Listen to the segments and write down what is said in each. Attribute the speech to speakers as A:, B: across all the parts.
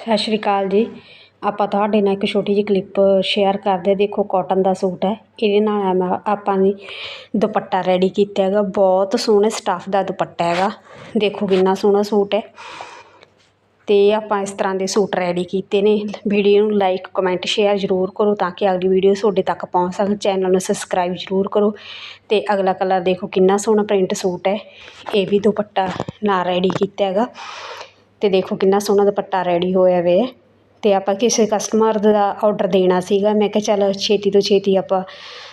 A: ਸਤਿ ਸ਼੍ਰੀ ਅਕਾਲ ਜੀ। ਆਪਾਂ ਤੁਹਾਡੇ ਨਾਲ ਇੱਕ ਛੋਟੀ ਜਿਹੀ ਕਲਿੱਪ ਸ਼ੇਅਰ ਕਰਦੇ ਦੇਖੋ ਕਾਟਨ ਦਾ ਸੂਟ ਹੈ। ਇਹਦੇ ਨਾਲ ਮੈਂ ਆਪਾਂ ਨੇ ਦੁਪੱਟਾ ਰੈਡੀ ਕੀਤਾ ਹੈਗਾ। ਬਹੁਤ ਸੋਹਣੇ ਸਟੱਫ ਦਾ ਦੁਪੱਟਾ ਹੈਗਾ। ਦੇਖੋ ਕਿੰਨਾ ਸੋਹਣਾ ਸੂਟ ਹੈ। ਅਤੇ ਆਪਾਂ ਇਸ ਤਰ੍ਹਾਂ ਦੇ ਸੂਟ ਰੈਡੀ ਕੀਤੇ ਨੇ। ਵੀਡੀਓ ਨੂੰ ਲਾਈਕ ਕਮੈਂਟ ਸ਼ੇਅਰ ਜ਼ਰੂਰ ਕਰੋ ਤਾਂ ਕਿ ਅਗਲੀ ਵੀਡੀਓ ਤੁਹਾਡੇ ਤੱਕ ਪਹੁੰਚ ਸਕਣ ਚੈਨਲ ਨੂੰ ਸਬਸਕ੍ਰਾਈਬ ਜ਼ਰੂਰ ਕਰੋ। ਅਤੇ ਅਗਲਾ ਕਲਰ ਦੇਖੋ ਕਿੰਨਾ ਸੋਹਣਾ ਪ੍ਰਿੰਟ ਸੂਟ ਹੈ। ਇਹ ਵੀ ਦੁਪੱਟਾ ਨਾਲ ਰੈਡੀ ਕੀਤਾ ਹੈਗਾ। ਅਤੇ ਦੇਖੋ ਕਿੰਨਾ ਸੋਹਣਾ ਦੁਪੱਟਾ ਰੈਡੀ ਹੋਇਆ ਵੇ। ਅਤੇ ਆਪਾਂ ਕਿਸੇ ਕਸਟਮਰ ਦਾ ਔਡਰ ਦੇਣਾ ਸੀਗਾ, ਮੈਂ ਕਿਹਾ ਚੱਲ ਛੇਤੀ ਤੋਂ ਛੇਤੀ ਆਪਾਂ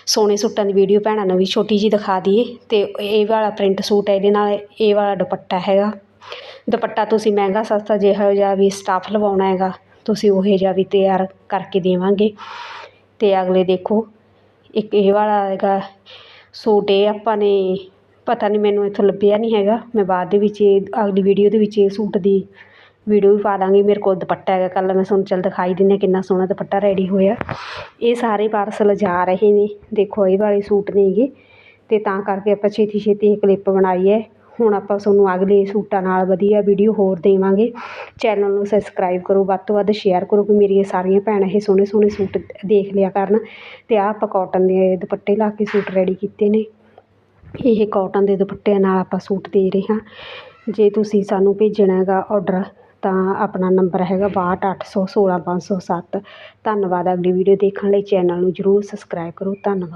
A: ਸੋਹਣੇ ਸੂਟਾਂ ਦੀ ਵੀਡੀਓ ਭੈਣਾਂ ਨੂੰ ਵੀ ਛੋਟੀ ਜਿਹੀ ਦਿਖਾ ਦਈਏ। ਅਤੇ ਇਹ ਵਾਲਾ ਪ੍ਰਿੰਟ ਸੂਟ ਹੈ, ਇਹਦੇ ਨਾਲ ਇਹ ਵਾਲਾ ਦੁਪੱਟਾ ਹੈਗਾ। ਦੁਪੱਟਾ ਤੁਸੀਂ ਮਹਿੰਗਾ ਸਸਤਾ ਜਿਹੋ ਜਿਹਾ ਵੀ ਸਟਾਫ ਲਵਾਉਣਾ ਹੈਗਾ, ਤੁਸੀਂ ਉਹੋ ਜਿਹਾ ਵੀ ਤਿਆਰ ਕਰਕੇ ਦੇਵਾਂਗੇ। ਅਤੇ ਅਗਲੇ ਦੇਖੋ, ਇੱਕ ਇਹ ਵਾਲਾ ਹੈਗਾ ਸੂਟ, ਇਹ ਆਪਾਂ ਨੇ ਪਤਾ ਨਹੀਂ ਮੈਨੂੰ ਇੱਥੋਂ ਲੱਭਿਆ ਨਹੀਂ ਹੈਗਾ। ਮੈਂ ਬਾਅਦ ਦੇ ਵਿੱਚ ਇਹ, ਅਗਲੀ ਵੀਡੀਓ ਦੇ ਵਿੱਚ ਇਹ ਸੂਟ ਦੀ ਵੀਡੀਓ ਵੀ ਪਾ ਦਾਂਗੀ। ਮੇਰੇ ਕੋਲ ਦੁਪੱਟਾ ਹੈਗਾ। ਕੱਲ੍ਹ ਮੈਂ ਤੁਹਾਨੂੰ ਚੱਲ ਦਿਖਾਈ ਦਿੰਦੀ ਕਿੰਨਾ ਸੋਹਣਾ ਦੁਪੱਟਾ ਰੈਡੀ ਹੋਇਆ। ਇਹ ਸਾਰੇ ਪਾਰਸਲ ਜਾ ਰਹੇ ਨੇ। ਦੇਖੋ, ਇਹ ਵਾਲੇ ਸੂਟ ਨੇਗੇ ਅਤੇ ਤਾਂ ਕਰਕੇ ਆਪਾਂ ਛੇਤੀ ਛੇਤੀ ਇਹ ਕਲਿੱਪ ਬਣਾਈ ਹੈ। ਹੁਣ ਆਪਾਂ ਤੁਹਾਨੂੰ ਅਗਲੇ ਸੂਟਾਂ ਨਾਲ ਵਧੀਆ ਵੀਡੀਓ ਹੋਰ ਦੇਵਾਂਗੇ। ਚੈਨਲ ਨੂੰ ਸਬਸਕ੍ਰਾਈਬ ਕਰੋ। ਵੱਧ ਤੋਂ ਵੱਧ ਸ਼ੇਅਰ ਕਰੋ ਕਿ ਮੇਰੀਆਂ ਸਾਰੀਆਂ ਭੈਣਾਂ ਇਹ ਸੋਹਣੇ ਸੋਹਣੇ ਸੂਟ ਦੇਖ ਲਿਆ ਕਰਨ। ਅਤੇ ਆਹ ਆਪਾਂ ਕਾਟਨ ਦੇ ਦੁਪੱਟੇ ਲਾ ਕੇ ਸੂਟ ਰੈਡੀ ਕੀਤੇ ਨੇ। ਇਹ ਕਾਟਨ ਦੇ ਦੁਪੱਟਿਆਂ ਨਾਲ ਆਪਾਂ ਸੂਟ ਦੇ ਰਹੇ ਹਾਂ। ਜੇ ਤੁਸੀਂ ਸਾਨੂੰ ਭੇਜਣਾ ਹੈਗਾ ਔਡਰ ਤਾਂ ਆਪਣਾ ਨੰਬਰ ਹੈਗਾ ਬਾਹਠ ਅੱਠ ਸੌ ਸੋਲ੍ਹਾਂ ਪੰਜ ਸੌ ਸੱਤ। ਧੰਨਵਾਦ, ਅਗਲੀ ਵੀਡੀਓ ਦੇਖਣ ਲਈ ਚੈਨਲ ਨੂੰ ਜ਼ਰੂਰ ਸਬਸਕ੍ਰਾਈਬ ਕਰੋ। ਧੰਨਵਾਦ।